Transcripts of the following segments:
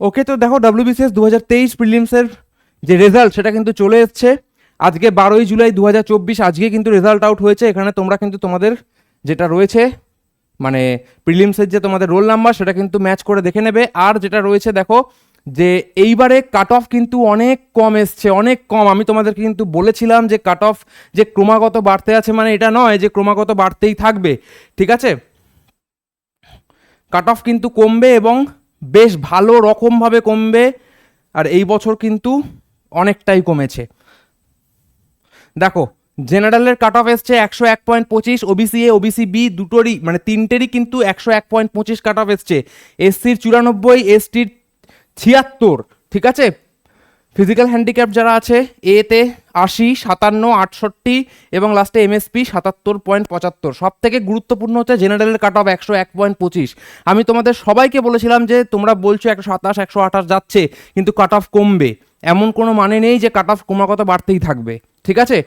ওকে তো দেখো ডাব্লিউবিসিএস দু হাজার তেইশ প্রিলিমসের যে রেজাল্ট সেটা কিন্তু চলে এসছে। আজকে বারোই জুলাই দু হাজার চব্বিশ, আজকে কিন্তু রেজাল্ট আউট হয়েছে। এখানে তোমরা কিন্তু তোমাদের যেটা রয়েছে মানে প্রিলিমসের যে তোমাদের রোল নাম্বার সেটা কিন্তু ম্যাচ করে দেখে নেবে। আর যেটা রয়েছে দেখো, যে এইবারে কাট অফ কিন্তু অনেক কম এসছে, অনেক কম। আমি তোমাদেরকে কিন্তু বলেছিলাম যে কাট অফ যে ক্রমাগত বাড়তে আছে মানে এটা নয়, যে ক্রমাগত বাড়তেই থাকবে, ঠিক আছে? কাট অফ কিন্তু কমবে এবং বেশ ভালো রকমভাবে কমবে আর এই বছর কিন্তু অনেকটাই কমেছে। দেখো, জেনারেলের কাট অফ এসছে একশো এক পয়েন্ট পঁচিশ ওবিসি এ ওবিসি বি দুটোরই মানে তিনটেরই কিন্তু একশো এক পয়েন্ট পঁচিশ কাট অফ এসছে এসসির চুরানব্বই এসটির ছিয়াত্তর, ঠিক আছে? ফিজিক্যাল হ্যান্ডিক্যাপ যারা আছে এতে আশি, সাতান্ন, আটষট্টি এবং লাস্টে এমএসপি সাতাত্তর পয়েন্ট পঁচাত্তর। সব থেকে গুরুত্বপূর্ণ হচ্ছে জেনারেলের কাট অফ একশো এক পয়েন্ট পঁচিশ। আমি তোমাদের সবাইকে বলেছিলাম যে তোমরা বলছো একশো সাতাশ, একশো আঠাশ যাচ্ছে, কিন্তু কাট অফ কমবে। এমন কোনো মানে নেই যে কাট অফ ক্রমাগত বাড়তেই থাকবে। ঠিক আছে?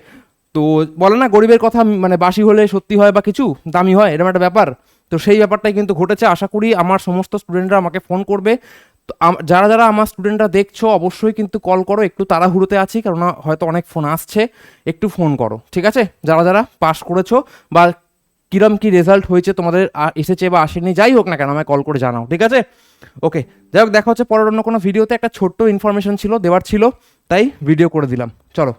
তো বলে না, গরিবের কথা মানে বাসি হলে সত্যি হয় বা কিছু, দামি হয়, এরকম একটা ব্যাপার। তো সেই ব্যাপারটাই কিন্তু ঘটেছে। আশা করি আমার সমস্ত স্টুডেন্টরা আমাকে ফোন করবে। তো যারা যারা আমার স্টুডেন্টরা দেখছ, অবশ্যই কিন্তু কল করো, একটু তাড়াহুড়োতে আছি কারণ হয়তো অনেক ফোন আসছে, একটু ফোন করো, ঠিক আছে? যারা যারা পাস করেছ বা কিরম কি রেজাল্ট হয়েছে তোমাদের এসেছে বা আসেনি, যাই হোক না কেন, আমায় কল করে জানাও, ঠিক আছে? ওকে যাই হোক, দেখা হচ্ছে পরের অন্য কোনো ভিডিওতে একটা ছোট্ট ইনফরমেশন ছিল, দেওয়ার ছিল, তাই ভিডিও করে দিলাম, চলো।